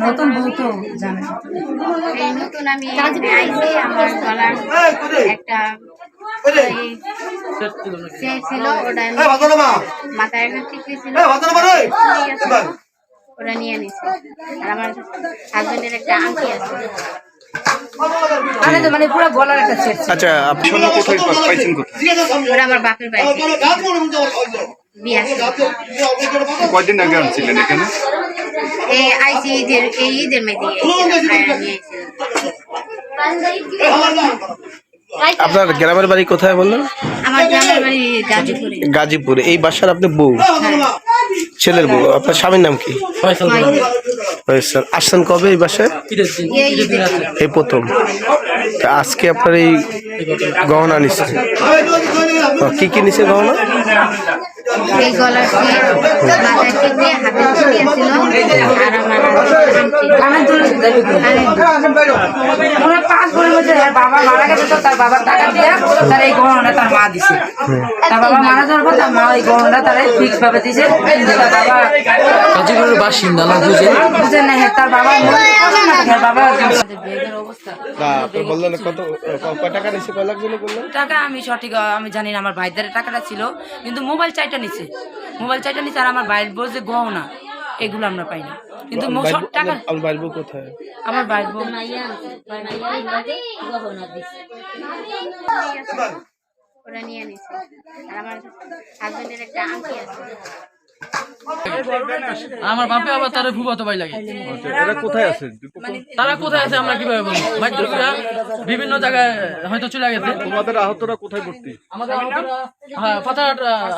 নতুন বউ তো জানে এই নতুন আমি আইছি আমার গলার একটা ছিল ওটা মাথায় একটা টিকলি ছিল। নিয়ে নিছে। আর আমার হাজবেন্ডের একটা আংটি আছে। মানে মানে পুরো গলার একটা সেট আচ্ছা আপনি স্বর্ণ কোথায় পাইছেন কোথায়? ওটা আমার বাপের বাড়ি। কয়দিন আগে আনছিলেন এখানে? আইসি ঈদের এই ঈদের মেয়েদিকে আপনার গ্রামের বাড়ি কোথায় বললেন? আমার গ্রামের বাড়ি গাজীপুরে। গাজীপুর। এই বাসার আপনি বউ? ছেলের বউ। আপনার স্বামীর নাম কি? আসছেন কবে এই বাসায়? এই প্রথম। তা আজকে আপনার এই গহনা নিচ্ছে। ও, কি কি নিচ্ছে গহনা? এই গলার তার বাবা মারা গেছে তো তার বাবার টাকা দিয়ে তার এই গহনাটা তার মা দিছে। তার বাবা মারা যাওয়ার পর তার মা এই গহনাটা তার ফিক্স ভাবে দিছে। কিন্তু তার বাবা গাজীপুরের বাসিন্দা না বুঝে বুঝে নাই তার বাবা মরে গেছে না, তার বাবা বেগের অবস্থা। না কত টাকা নিছে কয় লাখ জন্য টাকা আমি সঠিক আমি জানি না আমার ভাইদের টাকাটা ছিল কিন্তু মোবাইল চাইটা নিছে। মোবাইল চাইটা নিছে আর আমার ভাইয়ের বলছে গহনা। এগুলো আমরা পাই না কিন্তু টাকা আপনার বাড়ির বউ কোথায়? আমার ভাইয়ের বউ। ওটা নিয়ে নিছে আর আমার হাজবেন্ডের একটা আংটি আছে আমার বাপে আবার তার ফুফাতো ভাই লাগে। এরা কোথায় আছে? তারা কোথায় আছে আমরা কীভাবে বলব? মাইক্রোফোনরা বিভিন্ন জায়গায় হয়তো চলে গেছে। তোমাদের আহতরা কোথায় ভর্তি? আমাদের আহতরা, হ্যাঁ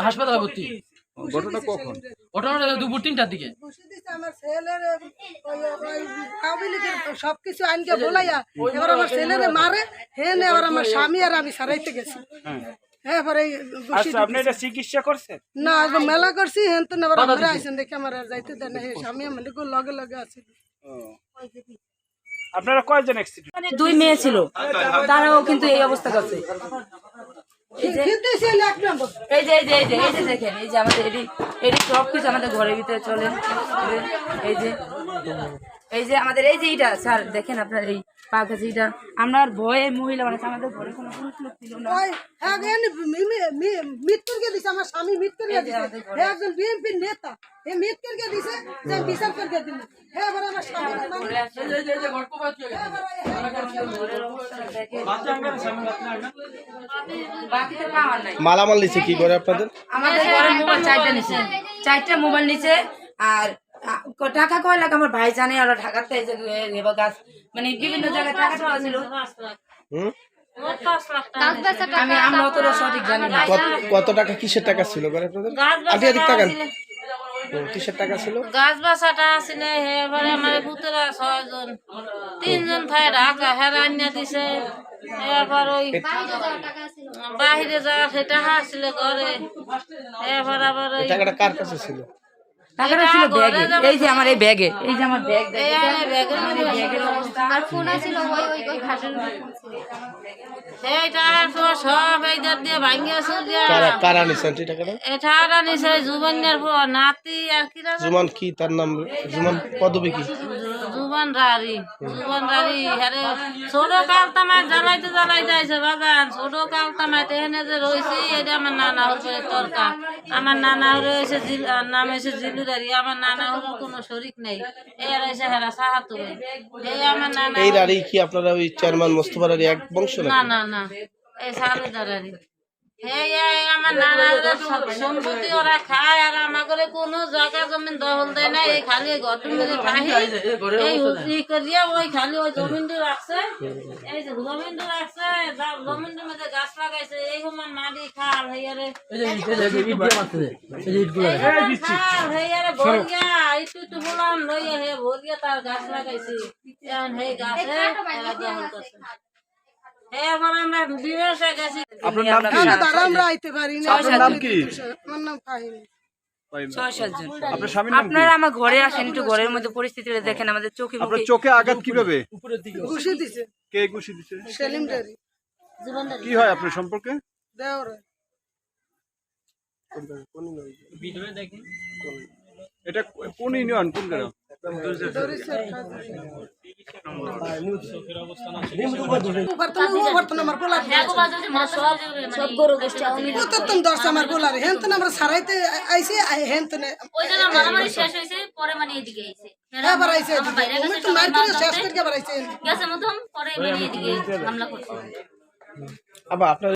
হাসপাতালে ভর্তি। ঘটনা কখন? ঘটনাটা দুপুর তিনটার দিকে। আমার ছেলের ওই ওই আওয়ামী লীগের সবকিছু আইনকে বলাইয়া এবার আমার ছেলেরে মারে হেন এবার আমার স্বামী আর আমি সারাইতে গেছি। হ্যাঁ। এবার আপনি এটা চিকিৎসা করছেন না আজ মেলা করছি হেন তো এবার আমরা আইসেন দেখে আমার আর যাইতে দেয় না। স্বামী আমার লগে লগে আছে। আপনারা কয়জন মানে দুই মেয়ে ছিল। তারাও কিন্তু এই অবস্থা করছে খেতে ছেলে এক নম্বর এই যে এই যে এই যে এই যে দেখেন এই যে আমাদের এটি এটি সব কিছু আমাদের ঘরের ভিতরে চলে। এই যে। এই যে আমাদের এই যে এইটা স্যার দেখেন আপনার এই পা এইটা আমরা ভয়ে মহিলা মানে আমাদের ঘরে কোনো পুরুষ লোক ছিল না। হ্যাঁ দিছে আমার স্বামী দিছে। একজন বিএনপির নেতা হে দিছে যে আমি বিচার করে দিল হ্যাঁ এবার আমার স্বামী মানে বাকিতে পাওয়ার নাই। মালামাল নিছে কি করে আপনাদের? আমাদের ঘরে মোবাইল চারটা নিছে। চারটা মোবাইল নিছে আর টাকা কয় লাখ? আমার ভাই জানে আর ঢাকাতে এই লেবা গাছ। মানে বিভিন্ন জায়গায় টাকা টাকা ছিল। হুম? আমি আমরা অতটা সঠিক জানি না। কত- কত টাকা কিসের টাকা ছিল আপনাদের? আটি আটি টাকা কিসের টাকা ছিল? গাছ বাসাটা আসলে হে এবারে আমার পুতরা ছয়জন তিনজন ঢাকা হেরা দিছে। এবার ওই বাহিরে যাওয়া সেটা আসছিল ঘরে। এবার আবার টাকাটা কার কাছে ছিল? টাকাটা ছিল ব্যাগে। এই যে আমার এই ব্যাগে। এই যে আমার ব্যাগ ব্যাগের অবস্থা। আর ফোন ছিল ওই ওই ওই খাটের। সেইটা তো সব এই দাঁত দিয়ে ভাঙিয়ে চলিয়া কারা কারা নিছেন এই টাকাটা? এটা নিছে জুবানের নাতি আর কিরা জুমান কি তার নাম? জুমান পদবী কি? রারি রারি আরে ছোট জ্বালাইতে জ্বালাইতে আইছে বাগান। ছোট যে রয়েছে এটা আমার নানা তরকা আমার নানা হয়েছে নাম হয়েছে জিলুরারি। আমার নানা কোনো শরিক নেই। এই আর হয়েছে হেরা সাহাতু এই আমার নানা এই রাড়ি কি আপনারা ওই চেয়ারম্যান মোস্তফার আলী এক বংশ না না না। এই আমার নানা সম্পত্তি ওরা খায় আর আমাকে কোনো জায়গা জমিন দখল দেয় না এই খালি থাকি এই করিয়া ওই খালি ওই জমিনটা রাখছে। এই যে জমিনটা রাখছে মধ্যে গাছ লাগাইছে এই সমান মাটি খাল ইটগুলো খাল হেয়ারে ভরিয়া একটু একটু বলাম লইয়া হে ভরিয়া তার গাছ লাগাইছে। সেই গাছে দখল করছে। এবার আমরা বিবেশে গেছি। না, তারা আমরা নাম ফাহিম। আপনারা আমার ঘরে আসেন একটু ঘরের মধ্যে পরিস্থিতিটা দেখেন আমাদের চোখে আঘাত কীভাবে? ঘুষি দিছে। কে ঘুষি দিছে? সেলিম ডারি কি হয় আপনার সম্পর্কে? দেওরে। এটা কোন ইউনিয়ন? কোন গ্রাম? বর্তমান আমার বলার সব গরু গোষ্ঠী আওয়ামী লীগ প্রত্যেকম দশ আমার বলার হেন তো আমরা সারাইতে আইসি হেন তো ওই জন্য মারামারি শেষ হয়েছে পরে মানে এদিকে আইছে এবার আইসি আমার বাইরে তুমি গেছে তো মার সবাই করে মার শেষ ধরতে। করে আবার আইসি গেছে মতন পরে মানে এদিকে হামলা করছে আবার আপনার